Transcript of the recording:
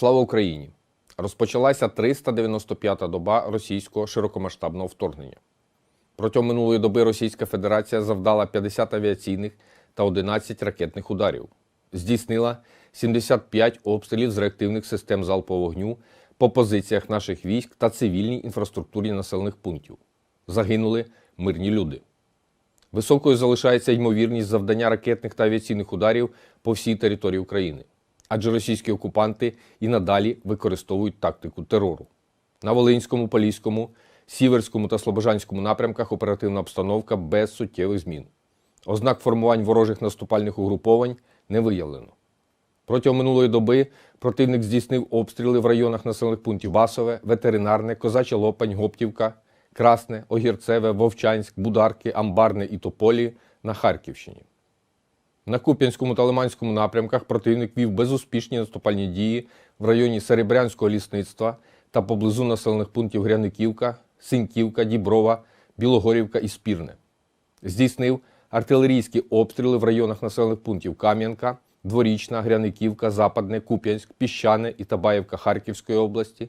Слава Україні! Розпочалася 395-та доба російського широкомасштабного вторгнення. Протягом минулої доби Російська Федерація завдала 50 авіаційних та 11 ракетних ударів, здійснила 75 обстрілів з реактивних систем залпового вогню по позиціях наших військ та цивільній інфраструктурі населених пунктів. Загинули мирні люди. Високою залишається ймовірність завдання ракетних та авіаційних ударів по всій території України, адже російські окупанти і надалі використовують тактику терору. На Волинському, Поліському, Сіверському та Слобожанському напрямках оперативна обстановка без суттєвих змін. Ознак формувань ворожих наступальних угруповань не виявлено. Протягом минулої доби противник здійснив обстріли в районах населених пунктів Басове, Ветеринарне, Козача Лопань, Гоптівка, Красне, Огірцеве, Вовчанськ, Бударки, Амбарне і Тополі на Харківщині. На Куп'янському та Лиманському напрямках противник вів безуспішні наступальні дії в районі Серебрянського лісництва та поблизу населених пунктів Гряниківка, Синьківка, Діброва, Білогорівка і Спірне. Здійснив артилерійські обстріли в районах населених пунктів Кам'янка, Дворічна, Гряниківка, Западне, Куп'янськ, Піщане і Табаївка Харківської області,